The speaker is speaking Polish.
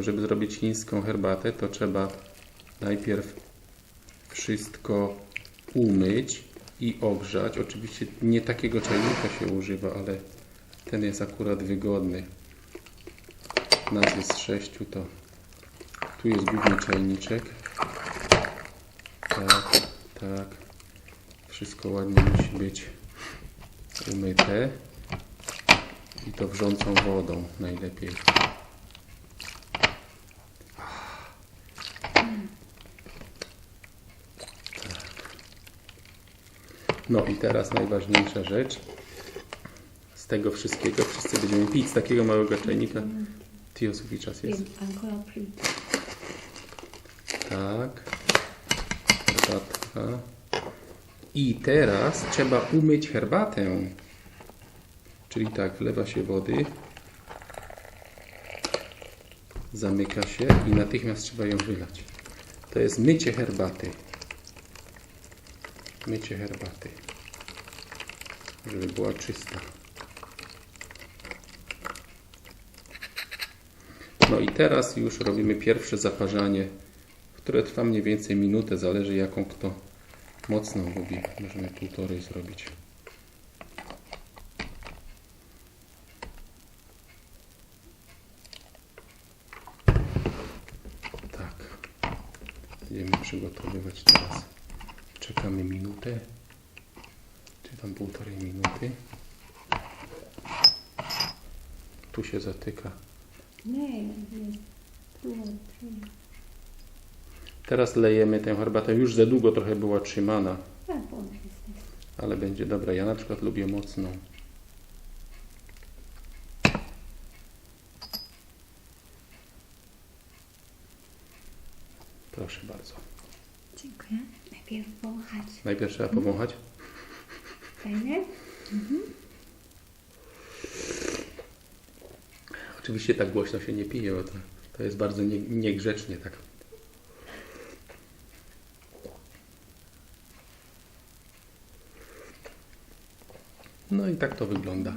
Żeby zrobić chińską herbatę, to trzeba najpierw wszystko umyć i ogrzać. Oczywiście nie takiego czajnika się używa, ale ten jest akurat wygodny. Nas jest sześciu, to tu jest główny czajniczek. Tak, tak. Wszystko ładnie musi być umyte. I to wrzącą wodą najlepiej. No i teraz najważniejsza rzecz. Z tego wszystkiego wszyscy będziemy pić z takiego małego czajnika. Tio czas jest. Tak. Herbatka. I teraz trzeba umyć herbatę. Czyli tak, wlewa się wody. Zamyka się i natychmiast trzeba ją wylać. To jest mycie herbaty. Mycie herbaty. Żeby była czysta. No i teraz już robimy pierwsze zaparzanie, które trwa mniej więcej minutę, zależy jaką kto mocną lubi. Możemy półtorej zrobić. Tak. Będziemy przygotowywać teraz. Czekamy minutę, czy tam półtorej minuty. Tu się zatyka. Nie, nie. Teraz lejemy tę herbatę. Już za długo trochę była trzymana, ale będzie dobra. Ja na przykład lubię mocną. Proszę bardzo. Dziękuję. Najpierw wąchać. Najpierw trzeba powąchać. Fajne? Oczywiście tak głośno się nie pije, bo to, to jest bardzo nie, niegrzecznie tak. No i tak to wygląda.